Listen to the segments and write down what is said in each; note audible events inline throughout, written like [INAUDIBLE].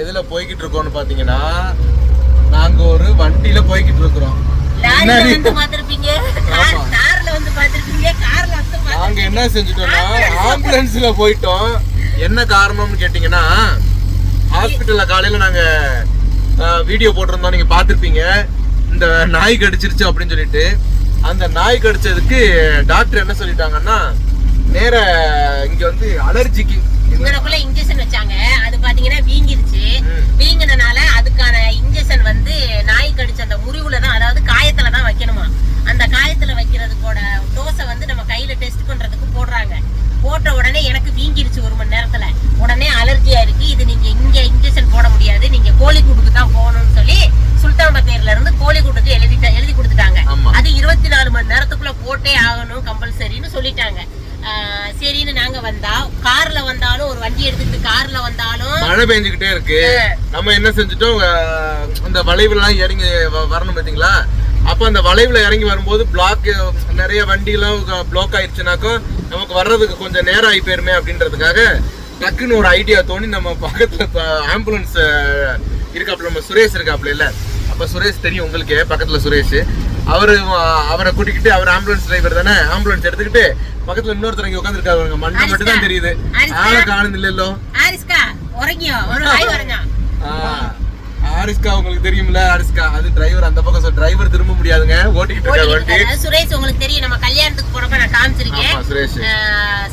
எதுல போய்கிட்டு இருக்கோம்னு பாத்தீங்கன்னா நாங்க ஒரு வண்டியில போய்கிட்டு இருக்கிறோம் பாத்திருப்பீங்க. பாத்திருப்பீங்க. பாத்திருப்பீங்க. நாங்க என்ன செஞ்சுட்டோம்னா ஆம்புலன்ஸ்ல போயிட்டோம். என்ன காரணம்னு கேட்டீங்கன்னா ஹாஸ்பிட்டல்ல காலையில நாங்க வீடியோ போட்டிருந்தோம். நீங்க பார்த்திருப்பீங்க இந்த நாய் கடிச்சிருச்சு அப்படின்னு சொல்லிட்டு. அந்த நாய் கடிச்சதுக்கு டாக்டர் என்ன சொல்லிட்டாங்கன்னா நேர இங்க வந்து அலர்ஜிக்கு இவனுக்குள்ள இன்ஜெக்ஷன் வச்சாங்க. அது பாத்தீங்கன்னா வீங்கிருச்சு. ம். வீங்கினனால அதுக்கான இன்ஜெக்ஷன் வந்து நாய் கடிச்ச அந்த முறிவுல தான் அதாவது காயத்துல தான் வைக்கணுமா? அந்த காயத்துல வைக்கிறதுக்கோட டோஸை வந்து நம்ம கையில டெஸ்ட் பண்றதுக்கு போடுறாங்க. போட்ட உடனே எனக்கு வீங்கிருச்சு ஒரு மணி நேரத்துல. உடனே அலர்ஜியா இருக்கு இது நீங்க இங்க இன்ஜெக்ஷன் போட முடியாது. நீங்க கோழிக்கூட்டுக்கு தான் போகணும்னு சொல்லி சுல்தான் பத்தேர்ல இருந்து கோழிக்கூட்டுக்கு எழுதி எழுதி கொடுத்துட்டாங்க. அது இருபத்தி நாலு மணி நேரத்துக்குள்ள போட்டே ஆகணும் கம்பல்சரின்னு சொல்லிட்டாங்க. சரின்னு நாங்க வந்தா வண்டி எடுத்துக்கிட்டு கார்ல வந்தாலும் மழை பெஞ்சுக்கிட்டே இருக்கு. நம்ம என்ன செஞ்சுட்டோம்? அந்த வளைவுலாம் இறங்கி வரணும் பாத்தீங்களா? அப்ப அந்த வளைவுல இறங்கி வரும்போது பிளாக் நிறைய வண்டிலாம் பிளாக் ஆயிடுச்சுனாக்கோ நமக்கு வர்றதுக்கு கொஞ்சம் நேரம் ஆகி போயிருமே அப்படின்றதுக்காக டக்குன்னு ஒரு ஐடியா தோணி நம்ம பக்கத்துல ஆம்புலன்ஸ் இருக்காப்புல நம்ம சுரேஷ் இருக்காப்புல இல்ல? அப்ப சுரேஷ் தெரியும் உங்களுக்கு பக்கத்துல சுரேஷ். அவரு அவரை கூட்டிக்கிட்டு அவர் ஆம்புலன்ஸ் டிரைவர் தானே? ஆம்புலன்ஸ் எடுத்துக்கிட்டு பக்கத்துல இன்னொருத்தர் இங்க உட்காந்துருக்காரு மண்ணை மட்டும் தான் தெரியுது. ஆளை காணுது இல்லല്ലോ ஆரிஸ்கா உங்களுக்கு தெரியும்ல ஆரிஸ்கா அது டிரைவர் அந்த பக்கம் டிரைவர் திரும்ப முடியாதுங்க. ஓட்டிக்கிட்டு இருக்காரு வண்டி. சுரேஷ் உங்களுக்கு தெரியும். நம்ம கல்யாணத்துக்கு போறப்ப நான் காமிச்சிருக்கேன். ஆமா சுரேஷ்.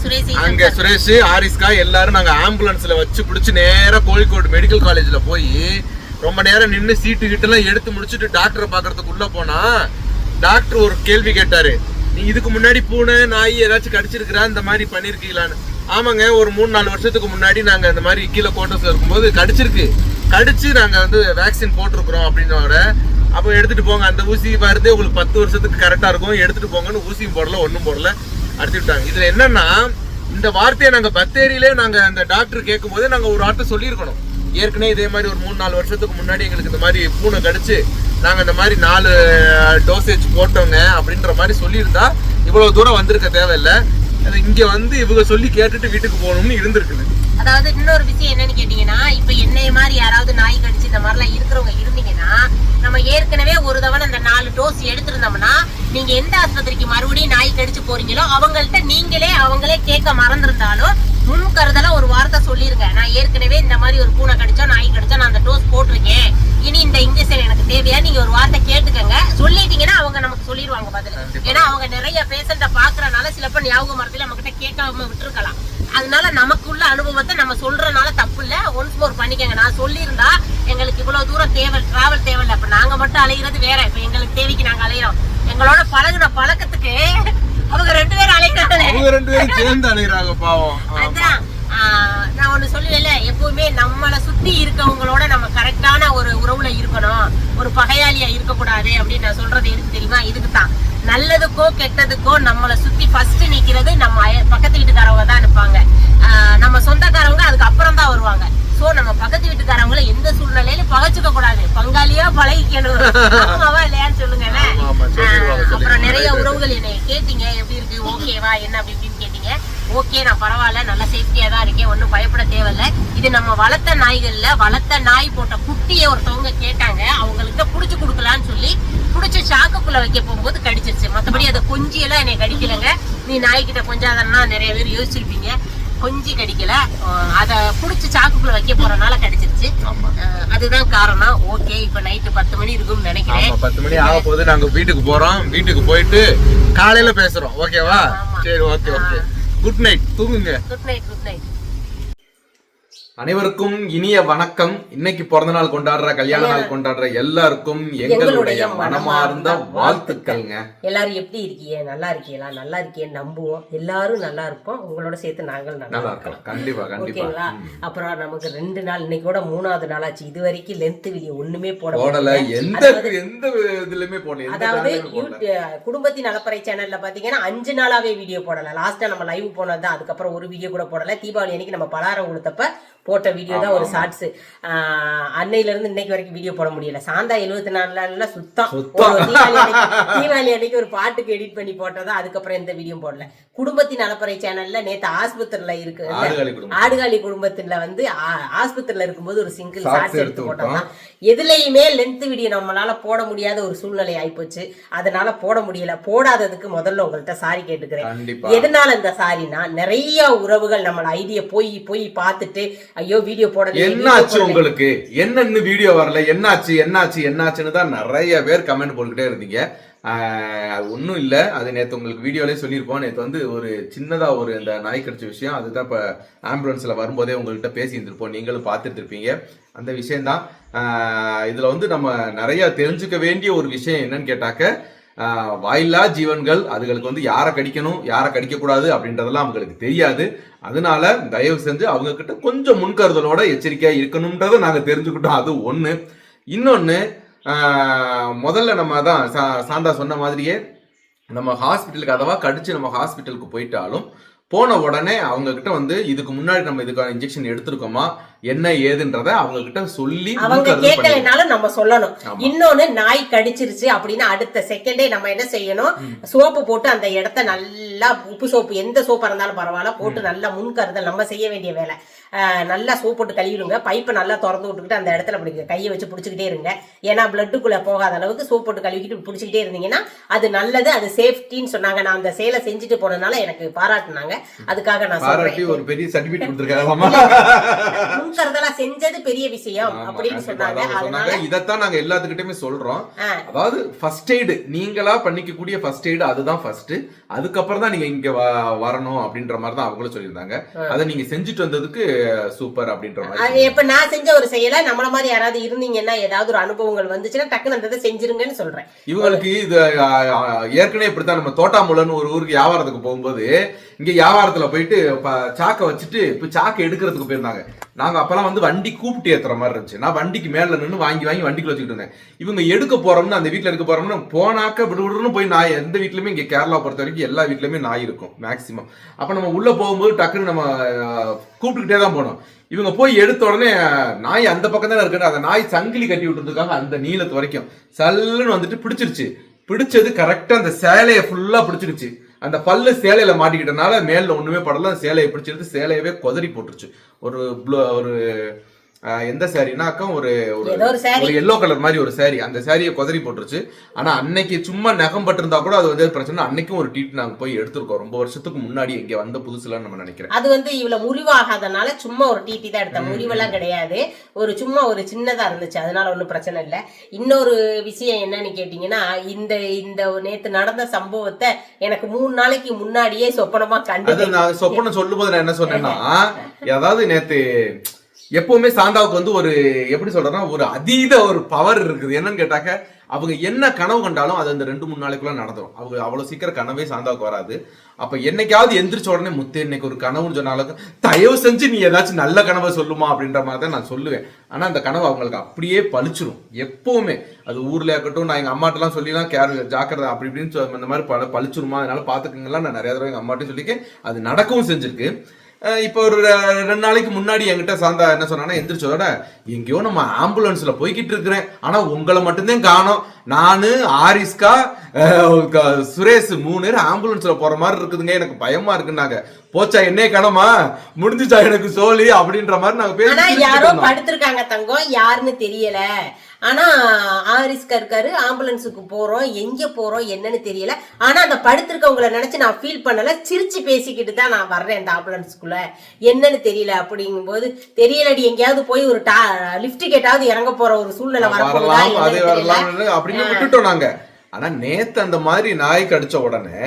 சுரேஷ் அங்க சுரேஷ் ஆரிஸ்கா எல்லாரும் நாங்க ஆம்புலன்ஸ்ல வச்சு பிடிச்சு நேரா கோழிக்கோடு மெடிக்கல் காலேஜ்ல போய் ரொம்ப நேரம் நின்று சீட்டு கிட்ட எல்லாம் எடுத்து முடிச்சுட்டு டாக்டரை பாக்குறதுக்கு உள்ள போனா டாக்டர் ஒரு கேள்வி கேட்டாரு. நீ இதுக்கு முன்னாடி பூனை நாய் ஏதாச்சும் கடிச்சிருக்கிறா? இந்த மாதிரி பண்ணிருக்கீங்களான்னு. ஆமாங்க ஒரு மூணு நாலு வருஷத்துக்கு முன்னாடி நாங்க இந்த மாதிரி கீழே கோட்டர்ஸ்ல இருக்கும்போது கடிச்சிருக்கு. கடிச்சு நாங்க வந்து வேக்சின் போட்டிருக்கிறோம் அப்படின்னோட அப்போ எடுத்துட்டு போங்க. அந்த ஊசி வருது உங்களுக்கு பத்து வருஷத்துக்கு கரெக்டா இருக்கும். எடுத்துட்டு போங்கன்னு ஊசியும் போடல ஒன்றும் போடல. அடிச்சு விட்டாங்க. இதுல என்னன்னா இந்த வார்த்தையை நாங்க பத்தேரியிலே நாங்க அந்த டாக்டர் கேட்கும் போதே நாங்க ஒரு வார்த்தை சொல்லியிருக்கணும். ஏற்கனவே இதே மாதிரி ஒரு மூணு நாலு வருஷத்துக்கு முன்னாடி எங்களுக்கு இந்த மாதிரி பூனை கடிச்சு நாங்கள் இந்த மாதிரி நாலு டோசேஜ் போட்டோங்க அப்படின்ற மாதிரி சொல்லியிருந்தா இவ்வளோ தூரம் வந்திருக்க தேவையில்லை. அது வந்து இவங்க சொல்லி கேட்டுட்டு வீட்டுக்கு போகணும்னு இருந்திருக்குது. அதாவது இன்னொரு விஷயம் என்னன்னு கேட்டீங்கன்னா இப்ப என்னைய மாதிரி யாராவது நாய் கடிச்சு இந்த மாதிரிலாம் இருக்கிறவங்க இருந்தீங்கன்னா நம்ம ஏற்கனவே ஒரு தவணை அந்த நாலு டோஸ் எடுத்திருந்தோம்னா நீங்க எந்த ஆஸ்பத்திரிக்கு மறுபடியும் நாய் கடிச்சு போறீங்களோ அவங்கள்ட்ட நீங்களே அவங்களே கேட்க மறந்துருந்தாலும் முன் கருதலா ஒரு வார்த்தை சொல்லிருங்க நான் ஏற்கனவே இந்த மாதிரி ஒரு பூனை கடிச்சா நாய் கடிச்சா நான் அந்த டோஸ் போட்டிருக்கேன். இனி இந்த இன்ஜெக்ஷன் எனக்கு தேவையா? நீங்க ஒரு வார்த்தை கேட்டுக்கங்க. சொல்லிட்டீங்கன்னா அவங்க நமக்கு சொல்லிடுவாங்க பதில். ஏன்னா அவங்க நிறைய பேஷண்ட பாக்குறனால சிலப்ப ஞாபக மரத்துல நம்ம கிட்ட கேட்காம விட்டுருக்கலாம். அதனால நமக்குள்ள அனுபவத்தை நம்ம சொல்றனால தப்பு இல்ல. ஒன்ஸ் மோர் பண்ணிக்கங்க. நான் சொல்லியிருந்தா எங்களுக்கு இவ்வளவு தூரம் தேவை டிராவல் தேவையில்ல. அப்ப நாங்க மட்டும் அலைகிறது வேற. இப்ப எங்களுக்கு தேவைக்கு நாங்க அலையிறோம். எங்களோட பழகுன பழக்கத்துக்கு அவங்க ரெண்டு பேரும் அலைகிறாங்களே அவங்க ரெண்டு பேரும் சேர்ந்து அலைகிறாங்க பாவம். அதான் நான் ஒண்ணு சொல்லுவேன்ல எப்பவுமே நம்மளை சுத்தி இருக்கவங்களோட நம்ம கரெக்டான ஒரு உறவுல இருக்கணும். ஒரு பகையாளியா இருக்கக்கூடாது அப்படின்னு நான் சொல்றது எதுக்கு தெரியுமா? இதுக்கு தான் நல்லதுக்கோ கெட்டதுக்கோ நம்மளை சுத்தி ஃபர்ஸ்ட் நிக்கிறது நம்ம பக்கத்து வீட்டுக்காரவங்க தான் நிற்பாங்க நம்ம சொந்தக்காரவங்க அதுக்கு அப்புறம் தான் வருவாங்க. சோ நம்ம பக்கத்து வீட்டுக்காரவங்கள எந்த சூழ்நிலையிலும் பகைச்சுக்க கூடாது. பங்காளியா பழகிக்கணும். ஆமாவா இல்லையான்னு சொல்லுங்க அப்புறம். நிறைய. உறவுகள் என்னை கேட்டீங்க. எப்படி இருக்கு? ஓகேவா என்ன அப்படி இப்படின்னு கேட்டீங்க. ஓகே நான் பரவாயில்ல. நல்ல சேஃப்டியா தான் இருக்கேன். ஒன்றும் பயப்பட தேவையில்ல. இது நம்ம வளர்த்த நாய்கள்ல வளர்த்த நாய் போட்ட குட்டியை ஒருத்தவங்க கேட்டாங்க. அவங்களுக்கு புடிச்சு கொடுக்கலான்னு சொல்லி புடிச்ச சாக்குக்குள்ள வைக்க போகும்போது கடிச்சிருச்சு. மத்தபடி அதை கொஞ்சியெல்லாம் என்னை கடிக்கலங்க. நீ நாய்கிட்ட கொஞ்சாதன்னா நிறைய பேர் யோசிச்சிருப்பீங்க. கொஞ்சி கடிக்கல. அதை புடிச்சு சாக்குக்குள்ள வைக்க போறனால கடிச்சிருச்சு. அதுதான் காரணம். ஓகே இப்ப நைட்டு பத்து மணி இருக்கும்னு நினைக்கிறேன். பத்து மணி ஆக போகுது. நாங்க வீட்டுக்கு போறோம். வீட்டுக்கு போயிட்டு காலையில பேசுறோம். ஓகேவா. சரி ஓகே ஓகே. குட் நைட் தூங்குங்க. குட் நைட் குட் நைட் அனைவருக்கும் இனிய வணக்கம். இன்னைக்கு பிறந்த நாள் கொண்டாடுற கல்யாண நாள் கொண்டாடுற எல்லாருக்கும் எங்களுடைய மனமார்ந்த வாழ்த்துக்கள்ங்க. எல்லாரும் எப்படி இருக்கீங்க? நல்லா இருக்கீங்களா? நல்லா இருக்கீங்கன்னு நம்புவோம். எல்லாரும் நல்லா இருப்போம். உங்களோட சேர்த்து நாங்கள் நல்லா இருக்கலாம். கண்டிப்பா கண்டிப்பா. அப்புறம் நமக்கு ரெண்டு நாள் இன்னைக்கு கூட மூணாவது நாளாச்சு. இது வரைக்கும் லென்த் வீடியோ ஒண்ணுமே போட போடல. எந்த எந்த இதுலயுமே போடல. அதாவது குடும்பத்தின் நலப்பறை சேனல்ல பாத்தீங்கன்னா அஞ்சு நாளாவே வீடியோ போடல. லாஸ்டா நம்ம லைவ் போனது தான் அதுக்கப்புறம் ஒரு வீடியோ கூட போடல. தீபாவளி அன்னைக்கு நம்ம பலாரம் கொடுத்தப்ப போட்ட வீடியோ தான் ஒரு ஷார்ட்ஸ் அன்னையில இருந்து இன்னைக்கு வரைக்கும் வீடியோ போட முடியல. சாந்தா எழுபத்தி நாலு நாள்ல சுத்தம் தீபாவளி அன்னைக்கு- ஒரு பாட்டுக்கு எடிட் பண்ணி போட்டதா அதுக்கப்புறம் எந்த வீடியோ போடல. குடும்பத்தின் அலப்பறை சேனல்ல நேத்து ஆஸ்பத்திரியில இருக்கு. ஆடுகாலி குடும்பத்துல வந்து ஆஸ்பத்திரியில இருக்கும்போது ஒரு சிங்கிள் ஷார்ட்ஸ் எடுத்து போட்டோம்னா எதுலயுமே லென்த் வீடியோ நம்மளால போட முடியாத ஒரு சூழ்நிலை ஆயிப்போச்சு. அதனால போட முடியல. போடாததுக்கு முதல்ல உங்கள்ட்ட சாரி கேட்டுக்கிறேன். எதனால இந்த சாரினா நிறைய உறவுகள் நம்மள ஐடியா போய் போய் பார்த்துட்டு ஐயோ வீடியோ போடல என்னாச்சு உங்களுக்கு? என்ன இன்னும் வீடியோ வரல. என்னாச்சு என்னாச்சு என்னாச்சுன்னு தான் நிறைய பேர் கமெண்ட் போட்டுக்கிட்டே இருந்தீங்க. அது ஒன்றும் இல்லை. அது நேற்று உங்களுக்கு வீடியோலேயே சொல்லியிருப்போம். நேற்று வந்து ஒரு சின்னதாக ஒரு இந்த நாய் கடிச்ச விஷயம். அதுதான் இப்போ ஆம்புலன்ஸில் வரும்போதே உங்கள்கிட்ட பேசி இருந்திருப்போம் நீங்களும் பார்த்துட்டு இருப்பீங்க அந்த விஷயம்தான். ஆஹ் இதுல வந்து நம்ம நிறைய தெரிஞ்சுக்க வேண்டிய ஒரு விஷயம் என்னன்னு கேட்டாக்க வாயில்லா ஜீவன்கள் அதுகளுக்கு வந்து யாரை கடிக்கணும் யாரை கடிக்கக்கூடாது அப்படின்றதெல்லாம் அவங்களுக்கு தெரியாது. அதனால தயவு செஞ்சு அவங்க கிட்ட கொஞ்சம் முன்கருதலோட எச்சரிக்கையாக இருக்கணும்ன்றதை நாங்கள் தெரிஞ்சுக்கிட்டோம். அது ஒன்று இன்னொன்று முதல்ல நம்ம தான் சா- சாந்தா சொன்ன மாதிரியே நம்ம ஹாஸ்பிட்டலுக்கு அதவா கடிச்சு நம்ம ஹாஸ்பிட்டலுக்கு போயிட்டாலும் போன உடனே அவங்க கிட்ட வந்து இதுக்கு முன்னாடி நம்ம இதுக்கான இன்ஜெக்ஷன் எடுத்திருக்கோமா? என்ன ஏதுன்றத அவங்க கிட்ட சொல்லி அவங்க. கேட்கலைனாலும் நம்ம சொல்லணும். இன்னொன்னு நாய் கடிச்சிருச்சு அப்படின்னா அடுத்த செகண்டே நம்ம என்ன செய்யணும்? சோப்பு போட்டு அந்த இடத்த நல்லா உப்பு சோப்பு எந்த சோப்பா இருந்தாலும் பரவாயில்ல. போட்டு நல்லா முன்கருதல் நம்ம செய்ய வேண்டிய வேலை. நல்லா சோப் போட்டு கழுவிடுங்க. பைப்பை நல்லா திறந்து விட்டுக்கிட்டு அந்த இடத்துல அப்படி கையை வச்சு பிடிச்சிக்கிட்டே இருங்க. ஏன்னா பிளட்டுக்குள்ள போகாத அளவுக்கு சோப் போட்டு கழுவிக்கிட்டு பிடிச்சிக்கிட்டே இருந்தீங்கன்னா அது நல்லது அது சேஃப்டின்னு சொன்னாங்க. நான் அந்த சேலை செஞ்சுட்டு போனதுனால எனக்கு பாராட்டுனாங்க. அதுக்காக நான் சொல்றேன். ஒரு பெரிய சர்டிபிகேட் கொடுத்துருக்காங்களாமா? முன்கருதலா செஞ்சது பெரிய விஷயம் அப்படின்னு சொன்னாங்க. அதனால இதைத்தான் நாங்க எல்லாத்துக்கிட்டயுமே சொல்றோம். அதாவது ஃபர்ஸ்ட் எய்டு நீங்களா பண்ணிக்கக்கூடிய ஃபர்ஸ்ட் எய்டு அதுதான் ஃபர்ஸ்ட் அதுக்கப்புறம் தான் நீங்க இங்க வரணும் அப்படின்ற மாதிரி தான் அவங்களும் சொல்லியிருந்தாங்க. அதை நீங்க செஞ்சுட்டு வந்ததுக்கு சூப்பர் அப்படின்ற மாதிரி இப்ப நான் செஞ்ச ஒரு செயலை நம்மள மாதிரி யாராவது இருந்தீங்கன்னா ஏதாவது ஒரு அனுபவங்கள் வந்துச்சுன்னா டக்குன்னு அந்த செஞ்சிருங்கன்னு சொல்றேன். இவங்களுக்கு இது ஏற்கனவே இப்படித்தான் நம்ம தோட்டாமுலன்னு ஒரு ஊருக்கு வியாபாரத்துக்கு போகும்போது இங்க வியாபாரத்துல போயிட்டு சாக்கை வச்சுட்டு இப்ப சாக்கை எடுக்கிறதுக்கு போயிருந்தாங்க. நாங்க அப்போல்லாம் வந்து வண்டி கூப்பிட்டு ஏற்றுற மாதிரி இருந்துச்சு. நான் வண்டிக்கு மேலே நின்று வாங்கி வாங்கி வண்டிக்கு வச்சுக்கிட்டு இருந்தேன். இவங்க எடுக்க போகிறோம்னு அந்த வீட்டில் எடுக்க போறோம்னு போனாக்க விடுவிடுன்னு போய் நாய் எந்த வீட்லையுமே இங்கே கேரளா பொறுத்த வரைக்கும் எல்லா வீட்லையுமே நாய் இருக்கும் மேக்சிமம் அப்போ நம்ம உள்ளே போகும்போது டக்குன்னு நம்ம கூப்பிட்டுக்கிட்டே தான் போனோம். இவங்க போய் எடுத்த உடனே நாய் அந்த பக்கம் தானே இருக்கு அந்த நாய் சங்கிலி கட்டி விட்டுருக்காங்க அந்த நீளத்து வரைக்கும் சல்லுன்னு வந்துட்டு பிடிச்சிருச்சு. பிடிச்சது கரெக்டாக அந்த சேலையை ஃபுல்லாக பிடிச்சிருச்சு. அந்த பல்லு சேலையில மாட்டிக்கிட்டனால மேல ஒண்ணுமே படல சேலையை பிடிச்சிருந்து சேலையவே கொதறி போட்டுருச்சு. ஒரு ப்ளூ- ஒரு எந்த சாரினாக்கம் ஒரு ஒரு எல்லோ கலர் மாதிரி ஒரு saree. அந்த சாரியை கொதறி போட்டுருச்சு. ஆனா அன்னைக்கு சும்மா நகம் பட்டிருந்தா கூட அது வந்து பிரச்சனை அன்னைக்கும் ஒரு டீட் நாங்க போய் எடுத்திருக்கோம். ரொம்ப வருஷத்துக்கு முன்னாடி இங்க வந்த புதுசுல நம்ம நினைக்கிறேன். அது வந்து இவ்வளவு முறிவாகாதனால சும்மா ஒரு டிடி தான் எடுத்தேன். முறிவெல்லாம் கிடையாது. ஒரு சும்மா ஒரு சின்னதா இருந்துச்சு. அதனால ஒன்றும் பிரச்சனை இல்லை. இன்னொரு விஷயம் என்னன்னு கேட்டீங்கன்னா இந்த இந்த நேத்து நடந்த சம்பவத்தை எனக்கு மூணு நாளைக்கு முன்னாடியே சொப்பனமா கண்டு அது நான் சொப்பனம் சொல்லும் போது நான் என்ன சொன்னேன்னா [LAUGHS] அதாவது நேத்து எப்பவுமே சாந்தாவுக்கு வந்து ஒரு எப்படி சொல்றேன்னா ஒரு அதீத ஒரு பவர் இருக்குது. என்னன்னு கேட்டாக்க அவங்க என்ன கனவு கண்டாலும் அது அந்த ரெண்டு மூணு நாளைக்குள்ள நடந்துடும் அவங்க அவ்வளவு சீக்கிரம் கனவே சாந்தாவுக்கு வராது. அப்ப என்னைக்காவது எந்திரிச்ச உடனே முத்து இன்னைக்கு ஒரு கனவுன்னு சொன்னாலும் தயவு செஞ்சு நீ ஏதாச்சும் நல்ல கனவை சொல்லுமா அப்படின்ற மாதிரி தான் நான் சொல்லுவேன். ஆனா அந்த கனவு அவங்களுக்கு அப்படியே பளிச்சிரும். எப்பவுமே. அது ஊர்ல இருக்கட்டும் நான் எங்க அம்மாட்டெல்லாம் சொல்லிலாம் கேர் ஜாக்கிரதை அப்படி இப்படின்னு சொ- இந்த மாதிரி பல பளிச்சிருமா? அதனால பாத்துக்கங்கலாம் நான் நிறைய தடவை எங்க அம்மாட்டையும் சொல்லியிருக்கேன். அது நடக்கவும் செஞ்சிருக்கு. இப்போ ஒரு ரெண்டு நாளைக்கு முன்னாடி என்கிட்ட சாந்தா என்ன சொன்னான்னா எந்திரிச்சதோட எங்கேயோ நம்ம ஆம்புலன்ஸ்ல போய்கிட்டு இருக்கிறேன். ஆனா உங்களை மட்டும்தான் காணோம். நானு ஆரிஸ்கா சுரேஷ் மூணு பேர் ஆம்புலன்ஸ்ல போற மாதிரி இருக்குதுங்க. எனக்கு பயமா இருக்குன்னாங்க. போச்சா என்னே கணமா முடிஞ்சுச்சா எனக்கு சோழி? அப்படின்ற மாதிரி நாங்க பேசி யாரோ. படுத்திருக்காங்க தங்கம். யாருன்னு தெரியல. ஆனா ஆரிஸ்கா இருக்காரு ஆம்புலன்ஸுக்கு போறோம் எங்க போறோம் என்னன்னு தெரியல. ஆனா அந்த படுத்திருக்கவங்கள நினைச்சு நான் ஃபீல் பண்ணல. சிரிச்சு பேசிக்கிட்டு தான் நான் வர்றேன் இந்த ஆம்புலன்ஸ்க்குள்ள. என்னன்னு தெரியல அப்படிங்கும்போது தெரியலடி எங்கேயாவது போய் ஒரு லிஃப்ட் கேட்டாவது இறங்க போற ஒரு சூழ்நிலை வரலாம் நாங்க. ஆனா நேத்து அந்த மாதிரி நாய் கடிச்ச உடனே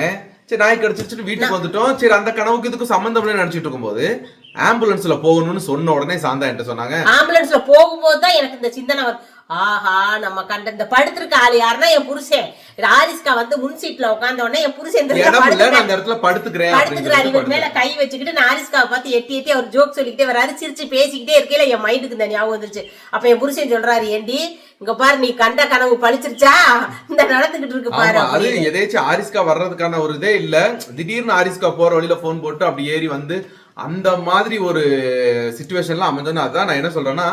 சரி நாய் கடிச்சிருச்சுன்னு வீட்டுக்கு வந்துட்டோம். சரி அந்த கனவுக்கு இதுக்கும் சம்மந்தம் இல்லைன்னு நினைச்சிட்டு இருக்கும்போது ஆம்புலன்ஸ்ல போகணும்னு சொன்ன உடனே சாந்தா என்கிட்ட சொன்னாங்க. ஆம்புலன்ஸ்ல போகும்போது தான் எனக்கு இந்த சிந்தனை ஆஹா நம்ம கண்ட இந்த படுத்திருக்க ஆளு யாருன்னா என் புருஷன். ஆரிஸ்கா வந்து முன் சீட்ல உட்கார்ந்த உடனே என் புருஷன் அந்த இடத்துல படுத்துக்கிறேன் படுத்துக்கிறாரு இவர் மேல கை வச்சுக்கிட்டு நான் ஆரிஸ்காவை பார்த்து எட்டி எட்டி அவர் ஜோக் சொல்லிக்கிட்டே வராரு சிரிச்சு பேசிக்கிட்டே இருக்கையில என் மைண்டுக்கு இந்த ஞாபகம் வந்துருச்சு. அப்ப என் புருஷன் சொல்றாரு ஏண்டி இங்க பாரு நீ கண்ட கனவு பழிச்சிருச்சா? இந்த நடந்துகிட்டு இருக்கு பாரு அது. எதேச்சும் ஆரிஸ்கா வர்றதுக்கான ஒரு இதே இல்ல. திடீர்னு ஆரிஸ்கா போற வழியில போன் போட்டு அப்படி ஏறி வந்து அந்த மாதிரி ஒரு சுச்சுவேஷன்லாம் அமைஞ்சோன்னா அதான் நான் என்ன சொல்றேன்னா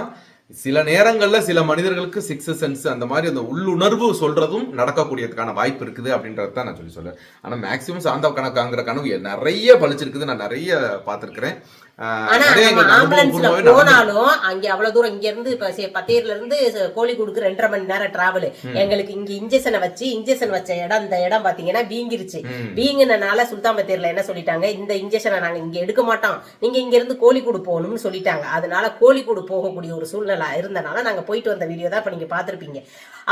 சில நேரங்களில் சில மனிதர்களுக்கு சிக்ஸ் சென்ஸ் அந்த மாதிரி அந்த உள்ளுணர்வு சொல்கிறதும் நடக்கக்கூடியதுக்கான வாய்ப்பு இருக்குது அப்படின்றத தான் நான் சொல்லி சொல்றேன். ஆனால் மேக்சிமம் சாந்தா கணக்காங்கிற கனவு நிறைய பழிச்சிருக்குது. நான் நிறைய பார்த்துருக்குறேன். ஆம்புலன்ஸ்ல. போனாலும் அங்க அவ்வளவு தூரம் இங்க இருந்து இப்ப பத்தேர்ல இருந்து கோழிக்கூடுக்கு ரெண்டரை மணி நேரம் டிராவல் எங்களுக்கு இங்க இன்ஜெக்ஷனை வச்சு இன்ஜெக்ஷன் வச்ச இடம் இந்த இடம் பாத்தீங்கன்னா வீங்கிருச்சு. வீங்கினால சுல்தான் பத்தேர்ல என்ன சொல்லிட்டாங்க? இந்த இன்ஜெக்ஷனை நாங்க இங்க எடுக்க மாட்டோம். நீங்க இங்க இருந்து கோழிக்கூடு போகணும்னு சொல்லிட்டாங்க. அதனால கோழிக்கூடு போகக்கூடிய ஒரு சூழ்நிலை இருந்தனால நாங்க போயிட்டு வந்த வீடியோ தான் இப்ப நீங்க பாத்திருப்பீங்க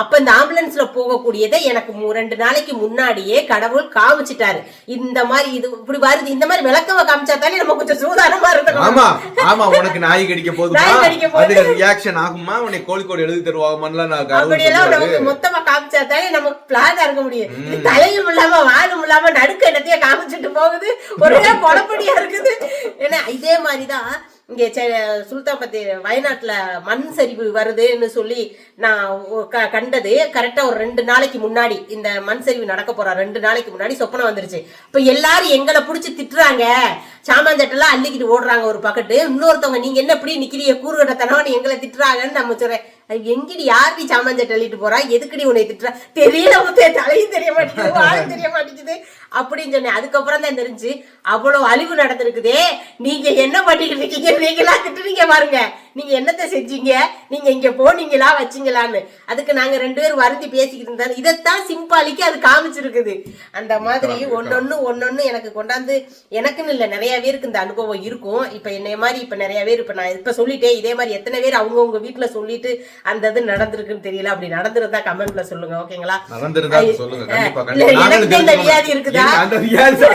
அப்ப இந்த ஆம்புலன்ஸ்ல போகக்கூடியதை எனக்கு ரெண்டு நாளைக்கு முன்னாடியே கடவுள் காமிச்சிட்டாரு. இந்த மாதிரி இது இப்படி வருது இந்த மாதிரி விளக்கமா காமிச்சா தானே நம்ம கொஞ்சம் சூதானமா ஆமா ஆமா உனக்கு நாய் கடிக்க போதுமா போகுது. அது ரியாக்ஷன் ஆகுமா? உன்னை கோழிக்கோடு எழுதி தருவாங்கலாம் நான் அப்படியெல்லாம் சொல்லுவாரு. நமக்கு மொத்தமா காமிச்சா தானே நமக்கு பிளானா இருக்க முடியும். இது தலையும் இல்லாம வாலும் இல்லாம நடுக்க என்னத்தையே காமிச்சிட்டு போகுது. ஒரே குழப்படியா இருக்குது. ஏன்னா இதே மாதிரிதான் இங்க செ- சுல்தான்பத்தி வயநாட்டுல மண் சரிவு வருதுன்னு சொல்லி நான் க- கண்டது. கரெக்டா ஒரு ரெண்டு நாளைக்கு முன்னாடி இந்த மண் சரிவு நடக்க போற ரெண்டு நாளைக்கு முன்னாடி சொப்பனம் வந்துருச்சு. இப்ப எல்லாரும் எங்களை புடிச்சு திட்டுறாங்க. சாமான்சட்டெல்லாம் அள்ளிக்கிட்டு ஓடுறாங்க ஒரு பக்கத்து. இன்னொருத்தவங்க நீங்க என்ன இப்படி நிற்கிறீங்க கூறுகட்டத்தனம்னு எங்களை திட்டுறாங்கன்னு நம்ம சொல்றேன் அது எங்கடி யார்டி சாமான்சட்டை அள்ளிட்டு போறா? எதுக்குடி உன்னை திட்டுறா? தெரியல முத்தே தலையும் தெரிய மாட்டேங்குது வாழும் தெரிய மாட்டேங்குது. அப்படின்னு சொன்னேன். அதுக்கப்புறம் தான் தெரிஞ்சு அவ்வளவு அழிவு நடந்திருக்குதே. நீங்க என்ன பண்ணிக்கிட்டு இருக்கீங்க? நீங்களா திட்டுறீங்க பாருங்க. நீங்க என்னத்தை செஞ்சீங்க? நீங்க இங்க போனீங்களா? வச்சீங்களான்னு. அதுக்கு நாங்க ரெண்டு பேரும் வருந்தி பேசிக்கிட்டு இருந்தாலும் இதைத்தான் சிம்பாலிக்கு அது காமிச்சிருக்குது. அந்த மாதிரி ஒன்னொன்னு ஒன்னொன்னு எனக்கு கொண்டாந்து எனக்குன்னு இல்ல நிறைய பேருக்கு இந்த அனுபவம் இருக்கும். இப்ப என்னைய மாதிரி இப்ப நிறைய பேர் இப்ப நான் இப்ப சொல்லிட்டேன். இதே மாதிரி எத்தனை பேர் அவங்கவுங்க வீட்டுல சொல்லிட்டு அந்த இது நடந்திருக்குன்னு தெரியல. அப்படி நடந்திருந்தா கமெண்ட்ல சொல்லுங்க ஓகேங்களா எனக்கு இந்த. வியாதி இருக்குதா? அந்த வியாதி.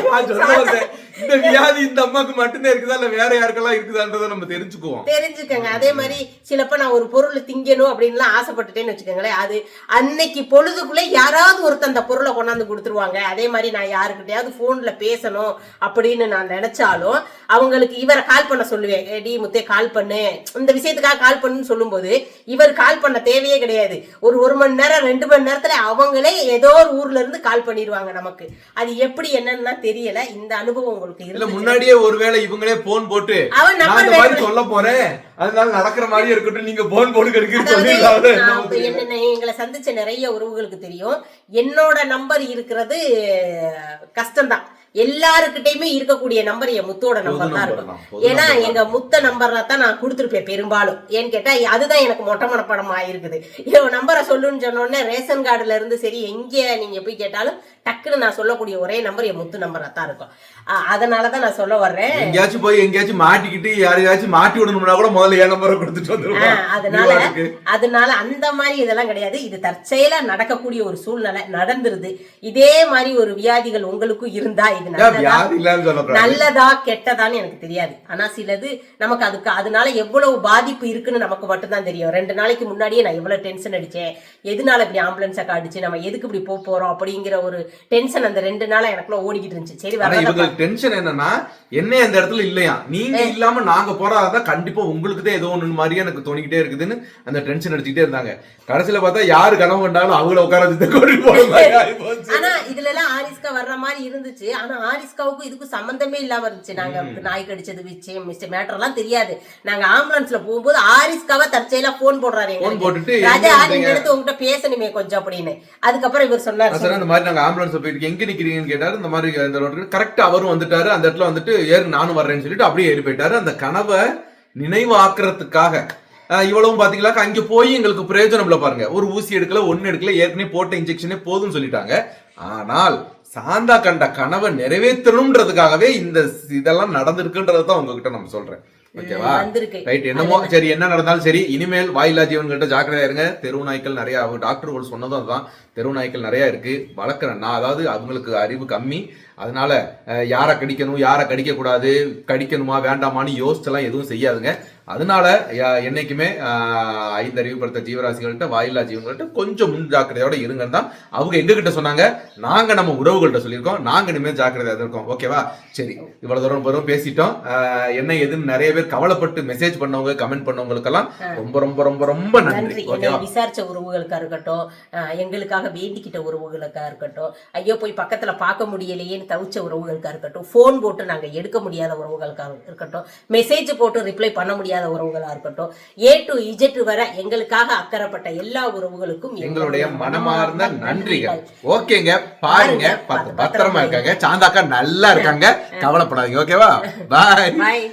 இந்த வியாதி இந்த அம்மாக்கு மட்டும்தான் இருக்குதா? இல்ல வேற யாருக்கெல்லாம் இருக்குதான்றதை நம்ம தெரிஞ்சுக்குவோம். தெரிஞ்சுக்கங்க. அதே மாதிரி சிலப்ப நான் ஒரு பொருள் திங்கணும் அப்படின்லாம் ஆசைப்பட்டுட்டேன்னு வச்சுக்கோங்களேன். அது அன்னைக்கு பொழுதுக்குள்ளே யாராவது ஒருத்தன் அந்த பொருளை கொண்டாந்து கொடுத்துருவாங்க. அதே மாதிரி நான் யாருக்கிட்டையாவது போன்ல பேசணும் அப்படின்னு நான் நினைச்சாலும் அவங்களுக்கு இவரை கால் பண்ண சொல்லுவேன். "ஏய், டி முத்தே கால் பண்ணு. இந்த விஷயத்துக்காக கால் பண்ணுன்னு சொல்லும்போது இவர் கால் பண்ண தேவையே கிடையாது. ஒரு ஒரு மணி நேரம் ரெண்டு மணி நேரத்துல அவங்களே ஏதோ ஒரு ஊர்ல இருந்து கால் பண்ணிடுவாங்க நமக்கு. அது எப்படி என்னன்னா தெரியல. இந்த அனுபவம் உங்களுக்கு இல்ல முன்னாடியே ஒருவேளை இவங்களே போன் போட்டு அவன் வேணும். சொல்ல போறேன். அதனால நடக்கிற மாதிரி இருக்கட்டும். நீங்க போன் இப்ப என்ன எங்களை சந்திச்ச நிறைய உறவுகளுக்கு தெரியும். என்னோட நம்பர் இருக்கிறது கஷ்டம்தான். எல்லாருக்கிட்டையுமே இருக்கக்கூடிய நம்பர் என் முத்தோட நம்பர் தான் இருக்கும். ஏன்னா. எங்க முத்த நம்பர்ல தான் நான் கொடுத்துருப்பேன் பெரும்பாலும். ஏன்னு கேட்டா அதுதான் எனக்கு மொட்டை மனப்படம் ஆயிருக்குது இவன் நம்பரை சொல்லுன்னு சொன்ன உடனே ரேஷன் கார்டுல இருந்து சரி எங்க நீங்க போய் கேட்டாலும் டக்குன்னு நான் சொல்லக்கூடிய ஒரே நம்பர் என் முத்து நம்பரா தான் இருக்கும். அதனாலதான் நான் சொல்ல வர்றேன். எங்கேயாச்சும் போய் எங்கேயாச்சும் மாட்டிக்கிட்டு யாரையாச்சும் மாட்டி விடணும்னா கூட முதல்ல ஏன் நம்பரை கொடுத்துட்டு அதனால அதனால அந்த மாதிரி இதெல்லாம் கிடையாது. இது தற்செயலா நடக்கக்கூடிய ஒரு சூழ்நிலை நடந்துருது. இதே மாதிரி ஒரு வியாதிகள் உங்களுக்கும் இருந்தா இது நல்லதா? கெட்டதான்னு எனக்கு தெரியாது. ஆனா சிலது நமக்கு அதுக்கு அதனால எவ்வளவு பாதிப்பு இருக்குன்னு நமக்கு மட்டும்தான் தெரியும். ரெண்டு நாளைக்கு முன்னாடியே நான் எவ்வளவு டென்ஷன் அடிச்சேன். எதனால இப்படி ஆம்புலன்ஸை அடிச்சு நம்ம எதுக்கு இப்படி போக போறோம்? அப்படிங்கிற ஒரு டென்ஷன் அந்த ரெண்டு நாளா எனக்குள்ள ஓடிக்கிட்டு இருந்துச்சு. சரி வர டென்ஷன் என்னன்னா என்ன அந்த இடத்துல இல்லையா? நீங்க இல்லாம நாங்க போறாதான் கண்டிப்பா உங்களுக்கு தான் ஏதோ ஒண்ணு மாதிரியே எனக்கு தோணிக்கிட்டே இருக்குதுன்னு அந்த டென்ஷன் அடிச்சுக்கிட்டே இருந்தாங்க. கடைசியில பார்த்தா யாரு கனவு கண்டாலும் அவங்கள உட்கார வச்சு. ஆனா இதுல எல்லாம் ஆரிஸ்கா வர்ற மாதிரி இருந்துச்சு. ஆனா ஆரிஸ்காவுக்கும் இதுக்கும் சம்பந்தமே இல்லாம இருந்துச்சு. நாங்க நாய் கடிச்சது விஷயம் மிஸ்டர் மேட்டர் எல்லாம் தெரியாது. நாங்க ஆம்புலன்ஸ்ல போகும்போது ஆரிஸ்காவ தற்செயலா போன் போடுறாரு ராஜா நீங்க? எடுத்து உங்ககிட்ட பேசணுமே கொஞ்சம் அப்படின்னு. அதுக்கப்புறம் இவர் சொன்னார். சொன்னேன், இந்த மாதிரி நாங்க ஆம்புலன்ஸ் போயிட்டு எங்க நிக்கிறீங்கன்னு கேட்டாரு. இந்த மாதிரி இந்த ரோட்டுக்கு கரெக்டா அவரும் வந்துட்டாரு. அந்த இடத்துல வந்துட்டு ஏறு நானும் வர்றேன்னு சொல்லிட்டு அப்படியே ஏறி போயிட்டாரு. அந்த கனவை நினைவு ஆக்குறதுக்காக ஆஹ் இவ்வளவும் பாத்தீங்களா? அங்க போய் எங்களுக்கு பிரயோஜனம் இல்ல பாருங்க. ஒரு ஊசி எடுக்கல ஒண்ணு எடுக்கல ஏற்கனவே போட்ட இன்ஜெக்ஷனே போதும்னு சொல்லிட்டாங்க. ஆனால் சாந்தா கண்ட கனவை நிறைவேற்றணும்ன்றதுக்காகவே இந்த இதெல்லாம் நடந்திருக்குன்றதை தான் உங்ககிட்ட நம்ம சொல்றேன். ஓகேவா? ரைட் என்னமோ சரி என்ன நடந்தாலும் சரி இனிமேல் வாயில்லா ஜீவன் கிட்ட ஜாக்கிரதையா இருங்க. தெரு நாய்க்கள் நிறைய டாக்டர்கள் சொன்னதும் அதுதான். தெரு நாய்க்கள் நிறைய இருக்கு. வளர்க்குறேன் நான் அதாவது அவங்களுக்கு அறிவு கம்மி. அதனால யாரை கடிக்கணும் யாரை கடிக்க கூடாது கடிக்கணுமா வேண்டாமான்னு யோசிச்செல்லாம் எதுவும் செய்யாதுங்க. அதனால ஆஹ், ஐந்து அறிவுப்படுத்த ஜீவராசிகள்கிட்ட வாயில்லா ஜீவன்கள்ட்ட கொஞ்சம் முன் ஜாக்கிரதையோட இருங்கன்னு தான் அவங்க எங்ககிட்ட சொன்னாங்க. நாங்க நம்ம உறவுகள்கிட்ட சொல்லியிருக்கோம். நாங்க இனிமேல் ஜாக்கிரதையா இருக்கோம். ஓகேவா சரி இவ்வளவு தூரம் வரும் பேசிட்டோம். என்ன எதுன்னு நிறைய பேர் கவலைப்பட்டு மெசேஜ் பண்ணவங்க கமெண்ட் பண்ணவங்களுக்கெல்லாம் ரொம்ப ரொம்ப ரொம்ப ரொம்ப நன்றி. ஓகேவா விசாரிச்ச உறவுகளுக்கா இருக்கட்டும் அஹ் எங்களுக்காக வேண்டிக்கிட்ட உறவுகளுக்கா இருக்கட்டும் ஐயோ போய் பக்கத்துல பார்க்க முடியலையேன்னு தவிச்ச உறவுகளுக்கா இருக்கட்டும் ஃபோன் போட்டு நாங்க எடுக்க முடியாத உறவுகளுக்கா இருக்கட்டும் மெசேஜ் போட்டு ரிப்ளை பண்ண முடியாத உறவுகளா இருக்கட்டும் ஏ டு இஜெட் வர எங்களுக்காக அக்கறைப்பட்ட எல்லா உறவுகளுக்கும் எங்களுடைய மனமார்ந்த நன்றிகள். ஓகேங்க பாருங்க பத்திரமா இருக்காங்க. சாந்தாக்கா நல்லா இருக்காங்க. கவலைப்படாதீங்க ஓகேவா பாய் பாய்